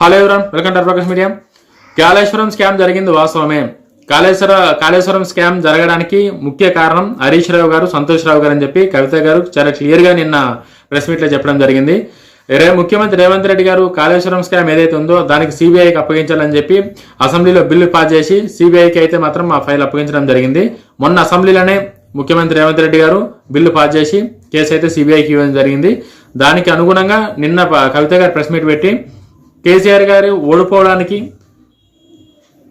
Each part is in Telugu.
Hello everyone welcome to Prakash media Kaleshwaram scam జరిగింది వాస్తవమే. కాళేశ్వర కాళేశ్వరం స్కామ్ జరగడానికి ముఖ్య కారణం హరీష్ రావు గారు సంతోష్ రావు గారు అని చెప్పి కవిత గారు చాలా క్లియర్గా నిన్న ప్రెస్ మీట్లో చెప్పడం జరిగింది. రే ముఖ్యమంత్రి రేవంత్ రెడ్డి గారు కాళేశ్వరం స్కామ్ ఏదైతే ఉందో దానికి సిబిఐకి అప్పగించాలని చెప్పి అసెంబ్లీలో బిల్లు పాస్ చేసి సిబిఐకి అయితే మాత్రం ఆ ఫైల్ అప్పగించడం జరిగింది. మొన్న అసెంబ్లీలోనే ముఖ్యమంత్రి రేవంత్ రెడ్డి గారు బిల్లు పాస్ చేసి కేసు అయితే సిబిఐకి ఇవ్వడం జరిగింది. దానికి అనుగుణంగా నిన్న కవిత గారు ప్రెస్ మీట్ పెట్టి కేసీఆర్ గారు ఓడిపోవడానికి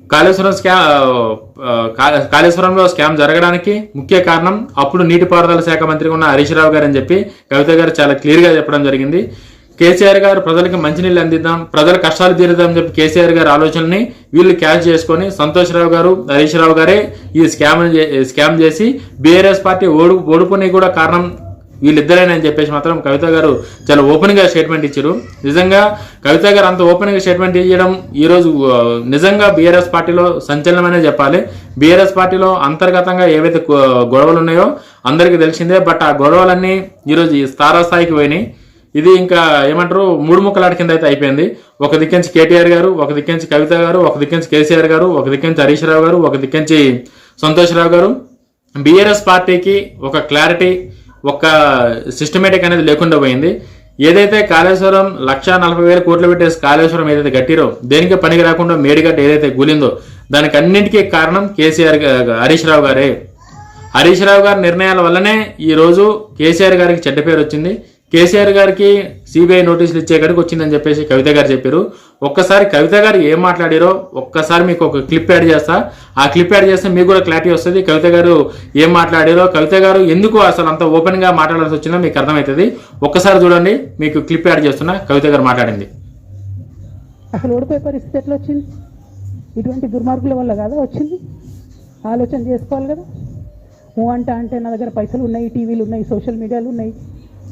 కాళేశ్వరం స్కా కాళేశ్వరంలో స్కామ్ జరగడానికి ముఖ్య కారణం అప్పుడు నీటిపారుదల శాఖ మంత్రిగా ఉన్న హరీష్ రావు గారు అని చెప్పి కవిత గారు చాలా క్లియర్గా చెప్పడం జరిగింది. కేసీఆర్ గారు ప్రజలకు మంచినీళ్ళు అందిద్దాం ప్రజల కష్టాలు తీరుదాం చెప్పి కేసీఆర్ గారి ఆలోచనని వీళ్ళు క్యాచ్ చేసుకొని సంతోష్ రావు గారు హరీష్ రావు గారే ఈ స్కామ్ స్కామ్ చేసి బీఆర్ఎస్ పార్టీ ఓడు ఓడుకునే కూడా కారణం వీళ్ళిద్దరేనని చెప్పేసి మాత్రం కవిత గారు చాలా ఓపెన్గా స్టేట్మెంట్ ఇచ్చారు. నిజంగా కవిత గారు అంత ఓపెన్గా స్టేట్మెంట్ ఇవ్వడం ఈరోజు నిజంగా బీఆర్ఎస్ పార్టీలో సంచలనమనే చెప్పాలి. బీఆర్ఎస్ పార్టీలో అంతర్గతంగా ఏవైతే గొడవలు ఉన్నాయో అందరికీ తెలిసిందే బట్ ఆ గొడవలన్నీ ఈరోజు ఈ స్థాయికి పోయినాయి. ఇది ఇంకా ఏమంటారు మూడు ముక్కలాట కింద అయితే అయిపోయింది. ఒక దిక్కించి కేటీఆర్ గారు ఒక దిక్కించి కవిత గారు ఒక దిక్కించి కేసీఆర్ గారు ఒక దిక్కించి హరీష్ రావు గారు ఒక దిక్కించి సంతోష్ రావు గారు. బీఆర్ఎస్ పార్టీకి ఒక క్లారిటీ ఒక సిస్టమేటిక్ అనేది లేకుండా పోయింది. ఏదైతే కాళేశ్వరం లక్ష నలభై వేల కోట్లు పెట్టేసి కాళేశ్వరం ఏదైతే కట్టిరో దేనికి పనికి రాకుండా మేడిగడ్డ ఏదైతే కూలిందో దానికి అన్నింటికీ కారణం కేసీఆర్ హరీష్ రావు గారే. హరీష్ రావు గారి నిర్ణయాల వల్లనే ఈ రోజు కేసీఆర్ గారికి చెడ్డ పేరు వచ్చింది. కేసీఆర్ గారికి సిబిఐ నోటీసులు ఇచ్చే కాడికి వచ్చిందని చెప్పేసి కవిత గారు చెప్పారు. ఒక్కసారి కవిత గారు ఏం మాట్లాడారో ఒక్కసారి మీకు ఒక క్లిప్ యాడ్ చేస్తా. ఆ క్లిప్ యాడ్ చేస్తే మీకు కూడా క్లారిటీ వస్తుంది. కవిత గారు ఏం మాట్లాడారో కవిత గారు ఎందుకు అసలు అంత ఓపెన్గా మాట్లాడాల్సి వచ్చిందో మీకు అర్థమవుతుంది ఒక్కసారి చూడండి మీకు క్లిప్ యాడ్ చేస్తున్నా కవిత గారు మాట్లాడింది. అసలు ఓడిపోయే పరిస్థితి ఎట్లా వచ్చింది? ఇటువంటి దుర్మార్గుల వల్ల కదా వచ్చింది? ఆలోచన చేసుకోవాలి కదా. ఓ అంట అంటే నా దగ్గర పైసలు ఉన్నాయి టీవీలు ఉన్నాయి సోషల్ మీడియాలు ఉన్నాయి.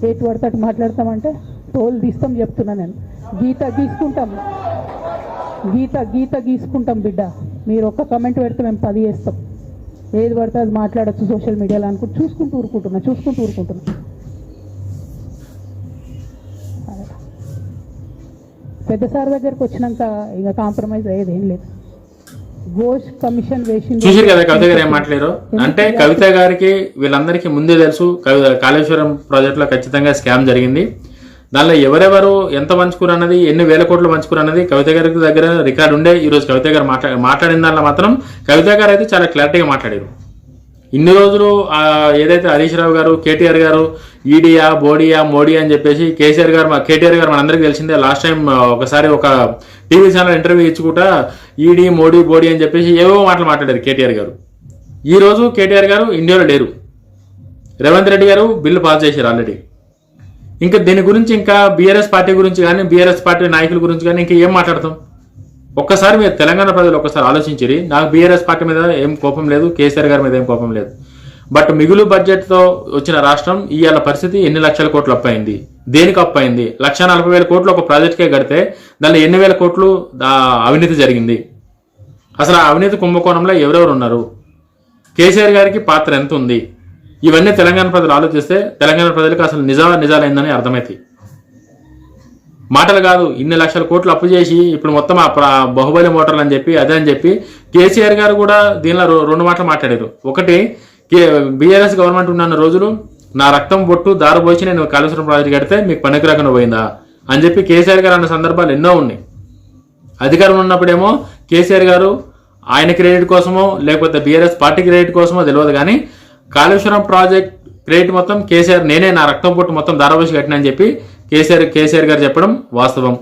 ఏటు పడితే అటు మాట్లాడతామంటే టోల్ తీస్తాం చెప్తున్నా నేను. గీత గీసుకుంటాం. గీత గీత గీసుకుంటాం బిడ్డ. మీరు ఒక్క కమెంట్ పెడితే మేము పది చేస్తాం. ఏది పడితే అది మాట్లాడచ్చు సోషల్ మీడియాలో అనుకుంటూ చూసుకుంటూ ఊరుకుంటున్నా చూసుకుంటూ ఊరుకుంటున్నా. పెద్ద సార్ దగ్గరకు వచ్చినాక ఇక కాంప్రమైజ్ అయ్యేది ఏం లేదు. ఘోష్ కమిషన్ వేసింది చూసారు కదా కవిత గారు ఏం మాట్లాడారు? అంటే కవిత గారికి వీళ్ళందరికీ ముందే తెలుసు కవి- కాళేశ్వరం ప్రాజెక్ట్లో ఖచ్చితంగా స్కామ్ జరిగింది. దానిలో ఎవరెవరు ఎంత పంచుకురు అన్నది ఎన్ని వేల కోట్లు పంచుకురు అన్నది కవిత గారి దగ్గర రికార్డు ఉండే. ఈరోజు కవిత గారు మాట్లా మాట్లాడిన దానిలో మాత్రం కవిత గారు అయితే చాలా క్లారిటీగా మాట్లాడారు. ఇన్ని రోజులు ఏదైతే హరీష్ రావు గారు కేటీఆర్ గారు ఈడియా బోడియా మోడీ అని చెప్పేసి కేసీఆర్ గారు మా- కేటీఆర్ గారు మనందరికీ తెలిసిందే లాస్ట్ టైం ఒకసారి ఒక టీవీ ఛానల్ ఇంటర్వ్యూ ఇచ్చుకుంటా ఈడీ మోడీ బోడీ అని చెప్పేసి ఏవో మాటలు మాట్లాడారు కేటీఆర్ గారు. ఈరోజు కేటీఆర్ గారు ఇండియాలో లేరు. రేవంత్ రెడ్డి గారు బిల్లు పాస్ చేశారు ఆల్రెడీ. ఇంకా దీని గురించి ఇంకా బీఆర్ఎస్ పార్టీ గురించి కానీ బీఆర్ఎస్ పార్టీ నాయకుల గురించి కానీ ఇంకా ఏం మాట్లాడతాం? ఒక్కసారి మీరు తెలంగాణ ప్రజలు ఒక్కసారి ఆలోచించిరి. నాకు బీఆర్ఎస్ పార్టీ మీద ఏం కోపం లేదు కేసీఆర్ గారి మీద ఏం కోపం లేదు. బట్ మిగులు బడ్జెట్తో వచ్చిన రాష్ట్రం ఇవాళ పరిస్థితి ఎన్ని లక్షల కోట్లు అప్పయింది? దేనికి అప్పయింది? లక్ష నలభై వేల కోట్లు ఒక ప్రాజెక్ట్కే కడితే దానిలో ఎన్ని వేల కోట్లు అవినీతి జరిగింది? అసలు ఆ అవినీతి కుంభకోణంలో ఎవరెవరు ఉన్నారు? కేసీఆర్ గారికి పాత్ర ఎంత ఉంది ఇవన్నీ తెలంగాణ ప్రజలు ఆలోచిస్తే తెలంగాణ ప్రజలకు అసలు నిజా నిజాలైందని అర్థమవుతాయి మాటలు కాదు ఇన్ని లక్షల కోట్లు అప్పు చేసి ఇప్పుడు మొత్తం ఆ బహుబలి బాహుబలి మోటార్లు అని చెప్పి అదే అని చెప్పి కేసీఆర్ గారు కూడా దీనిలో రో- రెండు మాటలు మాట్లాడారు. ఒకటి బీఆర్ఎస్ గవర్నమెంట్ ఉన్న రోజులు నా రక్తం బొట్టు దారు పోసి నేను కాళేశ్వరం ప్రాజెక్ట్ కడితే మీకు పనికిరాకుండా పోయిందా? అని చెప్పి కేసీఆర్ గారు అన్న సందర్భాలు ఎన్నో ఉన్నాయి. అధికారం ఉన్నప్పుడేమో కేసీఆర్ గారు ఆయన క్రెడిట్ కోసమో లేకపోతే బీఆర్ఎస్ పార్టీ క్రెడిట్ కోసమో తెలియదు కానీ కాళేశ్వరం ప్రాజెక్ట్ క్రెడిట్ మొత్తం కేసీఆర్ నేనే నా రక్తం పొట్టు మొత్తం ధారావేసి కట్టినని చెప్పి కేసీఆర్ కేసీఆర్ గారు చెప్పడం వాస్తవం.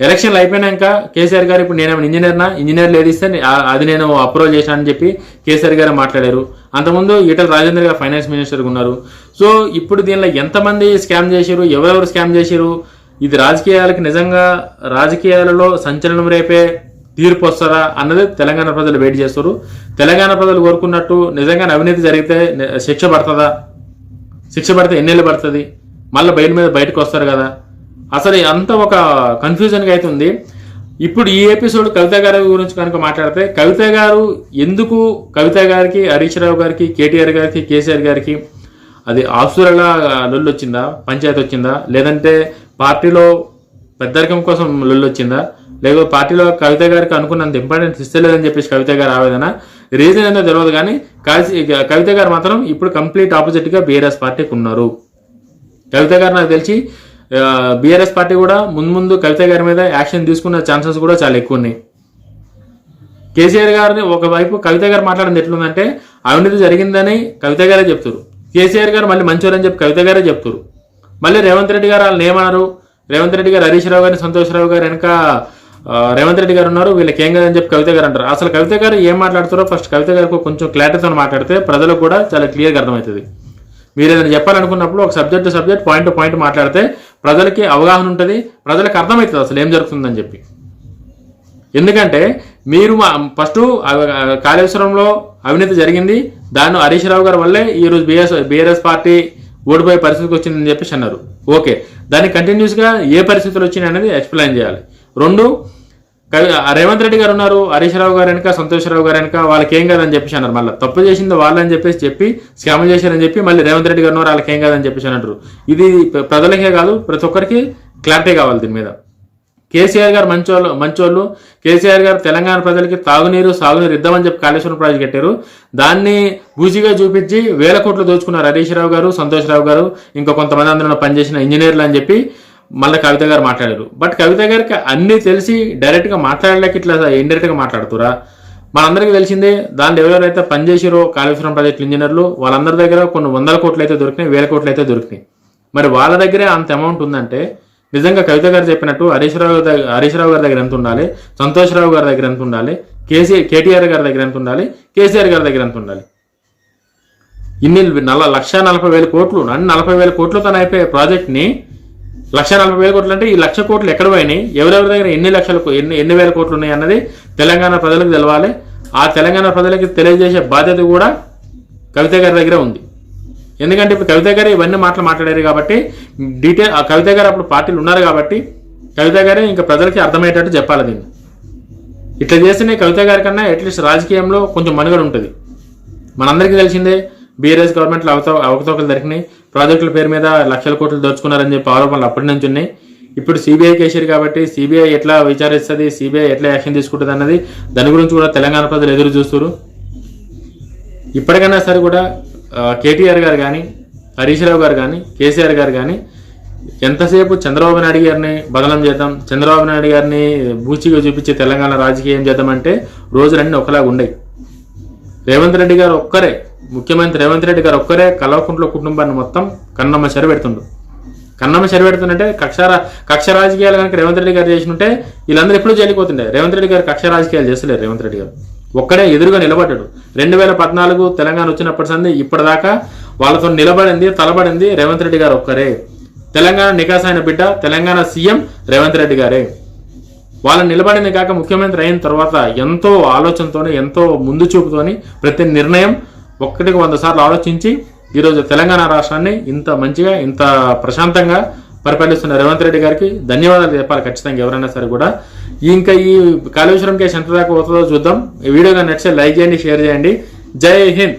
ఎలక్షన్లు అయిపోయినాక కేసీఆర్ గారు ఇప్పుడు నేనేమైనా ఇంజనీర్నా? ఇంజనీర్లు ఏది ఇస్తే అది నేను అప్రూవల్ చేశానని అని చెప్పి కేసీఆర్ గారు మాట్లాడారు. అంతకుముందు ఈటల రాజేందర్ గారు ఫైనాన్స్ మినిస్టర్గా ఉన్నారు. సో ఇప్పుడు దీనిలో ఎంతమంది స్కామ్ చేశారు? ఎవరెవరు స్కామ్ చేశారు? ఇది రాజకీయాలకు నిజంగా రాజకీయాలలో సంచలనం రేపే తీర్పు వస్తుందా అన్నది తెలంగాణ ప్రజలు వెయిట్ చేస్తారు. తెలంగాణ ప్రజలు కోరుకున్నట్టు నిజంగానే అవినీతి జరిగితే శిక్ష పడుతుందా? శిక్ష పడితే ఎన్నేళ్ళు పడుతుంది? మళ్ళీ బయట మీద బయటకు వస్తారు కదా. అసలు అంత ఒక కన్ఫ్యూజన్గా అయితే ఉంది. ఇప్పుడు ఈ ఎపిసోడ్ కవిత గారి గురించి కనుక మాట్లాడితే కవిత గారు ఎందుకు కవిత గారికి హరీష్ రావు గారికి కేటీఆర్ గారికి కేసీఆర్ గారికి అది ఆసురలా లొల్లు వచ్చిందా? పంచాయతీ వచ్చిందా? లేదంటే పార్టీలో పెద్దరికం కోసం లొల్లు వచ్చిందా? లేకపోతే పార్టీలో కవిత గారికి అనుకున్నంత ఇంపార్టెన్స్ ఇస్తలేదని చెప్పేసి కవిత గారు ఆవేదన. రీజన్ ఏందో తెలియదు కానీ కలిసి కవిత గారు మాత్రం ఇప్పుడు కంప్లీట్ ఆపోజిట్గా బీఆర్ఎస్ పార్టీకి ఉన్నారు. కవిత గారు నాకు తెలిసి బీఆర్ఎస్ పార్టీ కూడా ముందు ముందు కవిత గారి మీద యాక్షన్ తీసుకున్న ఛాన్సెస్ కూడా చాలా ఎక్కువ ఉన్నాయి. కేసీఆర్ గారిని ఒకవైపు కవిత గారు మాట్లాడింది ఎట్లుందంటే అవినీతి జరిగిందని కవిత గారే చెప్తారు. కేసీఆర్ గారు మళ్ళీ మంచివారని చెప్పి కవిత గారే చెప్తారు. మళ్ళీ రేవంత్ రెడ్డి గారు వాళ్ళని ఏమన్నారు? రేవంత్ రెడ్డి గారు హరీష్ రావు గారిని సంతోష్ రావు గారు వెనక రేవంత్ రెడ్డి గారు ఉన్నారు వీళ్ళకి ఏం కదని చెప్పి కవిత గారు అంటారు. అసలు కవిత గారు ఏం మాట్లాడుతారో ఫస్ట్ కవిత గారికి కొంచెం క్లారిటీతో మాట్లాడితే ప్రజలకు కూడా చాలా క్లియర్గా అర్థమవుతుంది. మీరు ఏదైనా చెప్పాలనుకున్నప్పుడు ఒక subject subject point to point మాట్లాడితే ప్రజలకి అవగాహన ఉంటుంది ప్రజలకు అర్థమవుతుంది అసలు ఏం జరుగుతుందని చెప్పి. ఎందుకంటే మీరు మా ఫస్ట్ కాళేశ్వరంలో అవినీతి జరిగింది దాన్ని హరీష్ రావు గారి వల్లే ఈరోజు బిఎస్ బీఆర్ఎస్ పార్టీ ఓడిపోయే పరిస్థితికి వచ్చిందని చెప్పేసి అన్నారు. ఓకే. దాన్ని కంటిన్యూస్గా ఏ పరిస్థితులు వచ్చినాయి అనేది ఎక్స్ప్లెయిన్ చేయాలి. రెండు కవి- రేవంత్ రెడ్డి గారు ఉన్నారు హరీష్ రావు గారు వెనక సంతోష్ రావు గారు వెనక వాళ్ళకి ఏం కాదని చెప్పేసి అన్నారు. మళ్ళీ తప్పు చేసింది వాళ్ళని చెప్పేసి చెప్పి స్కామ్ చేశారని చెప్పి మళ్ళీ రేవంత్ రెడ్డి గారు ఉన్నారు వాళ్ళకి ఏం కాదని చెప్పేసి అన్నారు ఇది ప్రజలకే కాదు ప్రతి ఒక్కరికి క్లారిటీ కావాలి దీని మీద. కేసీఆర్ గారు మంచోళ్ళు మంచోళ్ళు. కేసీఆర్ గారు తెలంగాణ ప్రజలకి తాగునీరు సాగునీరు ఇద్దామని చెప్పి కాళేశ్వరం ప్రాజెక్ట్ కట్టారు. దాన్ని బూజీగా చూపించి వేల కోట్లు దోచుకున్నారు హరీష్ రావు గారు సంతోష్ రావు గారు. ఇంకా కొంతమంది అందులో పనిచేసిన ఇంజనీర్లు అని చెప్పి మళ్ళీ కవిత గారు మాట్లాడారు. బట్ కవిత గారికి అన్నీ తెలిసి డైరెక్ట్గా మాట్లాడలేక ఇట్లా ఇండైరెక్ట్గా మాట్లాడుతురా? మనందరికీ తెలిసిందే దాంట్లో ఎవరెవరైతే పనిచేసిరో కాళేశ్వరం ప్రాజెక్టు ఇంజనీర్లు వాళ్ళందరి దగ్గర కొన్ని వందల కోట్లు అయితే దొరికినాయి వేల కోట్లు అయితే దొరికినాయి. మరి వాళ్ళ దగ్గరే అంత అమౌంట్ ఉందంటే నిజంగా కవిత గారు చెప్పినట్టు హరీష్ రావు దగ్గర హరీష్ రావు గారి దగ్గర ఎంత ఉండాలి? సంతోష్ రావు గారి దగ్గర ఎంత ఉండాలి? కేసీఆర్ కేటీఆర్ గారి దగ్గర ఎంత ఉండాలి? కేసీఆర్ గారి దగ్గర ఎంత ఉండాలి? ఇన్ని నల లక్ష నలభై వేల కోట్లు అన్ని నలభై వేల కోట్లతో అయిపోయే ప్రాజెక్ట్ని లక్ష నలభై వేల కోట్లు అంటే ఈ లక్ష కోట్లు ఎక్కడ పోయినాయి? ఎవరెవరి దగ్గర ఎన్ని లక్షలకు ఎన్ని ఎన్ని వేల కోట్లు ఉన్నాయి అన్నది తెలంగాణ ప్రజలకు తెలవాలి. ఆ తెలంగాణ ప్రజలకి తెలియజేసే బాధ్యత కూడా కవిత గారి దగ్గర ఉంది. ఎందుకంటే ఇప్పుడు కవిత గారు ఇవన్నీ మాటలు మాట్లాడారు కాబట్టి డీటెయిల్ ఆ కవిత గారు అప్పుడు పార్టీలు ఉన్నారు కాబట్టి కవిత గారే ఇంకా ప్రజలకి అర్థమయ్యేటట్టు చెప్పాలి దీన్ని. ఇట్లా చేస్తేనే కవిత గారి కన్నా అట్లీస్ట్ రాజకీయంలో కొంచెం మనుగడ ఉంటుంది. మనందరికీ తెలిసిందే బీఆర్ఎస్ గవర్నమెంట్లో అవత అవకతవకలు దొరికినాయి ప్రాజెక్టుల పేరు మీద లక్షల కోట్లు దోచుకున్నారని చెప్పి ఆరోపణలు అప్పటి నుంచి ఉన్నాయి. ఇప్పుడు సిబిఐ కేసీఆర్ కాబట్టి సిబిఐ ఎట్లా విచారిస్తుంది? సిబిఐ ఎట్లా యాక్షన్ తీసుకుంటుంది అన్నది దాని గురించి కూడా తెలంగాణ ప్రజలు ఎదురు చూస్తారు ఇప్పటికైనా సరే కూడా కేటీఆర్ గారు కానీ హరీష్ రావు గారు కానీ కేసీఆర్ గారు కానీ ఎంతసేపు చంద్రబాబు నాయుడు గారిని బదలం చేద్దాం చంద్రబాబు నాయుడు గారిని బూచిగా చూపించి తెలంగాణ రాజకీయం చేద్దామంటే రోజులన్నీ ఒకలాగా ఉండయి. రేవంత్ రెడ్డి గారు ఒక్కరే ముఖ్యమంత్రి రేవంత్ రెడ్డి గారు ఒక్కరే కల్వకుంట్ల కుటుంబాన్ని మొత్తం కన్నమ్మ చెరబెడుతుండు కన్నమ్మ చెరబెడుతుందంటే కక్ష కక్ష రాజకీయాలు కనుక రేవంత్ రెడ్డి గారు చేసినట్టే వీళ్ళందరూ ఎప్పుడూ జైలుకుపోతుండే రేవంత్ రెడ్డి గారు కక్ష రాజకీయాలు చేస్తలేరు రేవంత్ రెడ్డి గారు. ఒక్కడే ఎదురుగా నిలబడ్డాడు. రెండు వేల పద్నాలుగు తెలంగాణ వచ్చినప్పటి సంది ఇప్పటిదాకా వాళ్ళతో నిలబడింది తలబడింది రేవంత్ రెడ్డి గారు ఒక్కరే. తెలంగాణ నికాసైన బిడ్డ తెలంగాణ సీఎం రేవంత్ రెడ్డి గారే. వాళ్ళు నిలబడింది కాక ముఖ్యమంత్రి అయిన తర్వాత ఎంతో ఆలోచనతోనే ఎంతో ముందు చూపుతోని ప్రతి నిర్ణయం ఒక్కటికి వంద సార్లు ఆలోచించి ఈరోజు తెలంగాణ రాష్ట్రాన్ని ఇంత మంచిగా ఇంత ప్రశాంతంగా పరిపాలిస్తున్న రేవంత్ రెడ్డి గారికి ధన్యవాదాలు చెప్పాలి ఖచ్చితంగా ఎవరైనా సరే కూడా. ఇంకా ఈ కాళేశ్వరం కేసు ఎంత దాకా పోతుందో చూద్దాం. ఈ వీడియో కానీ నచ్చితే లైక్ చేయండి షేర్ చేయండి. జై హింద్.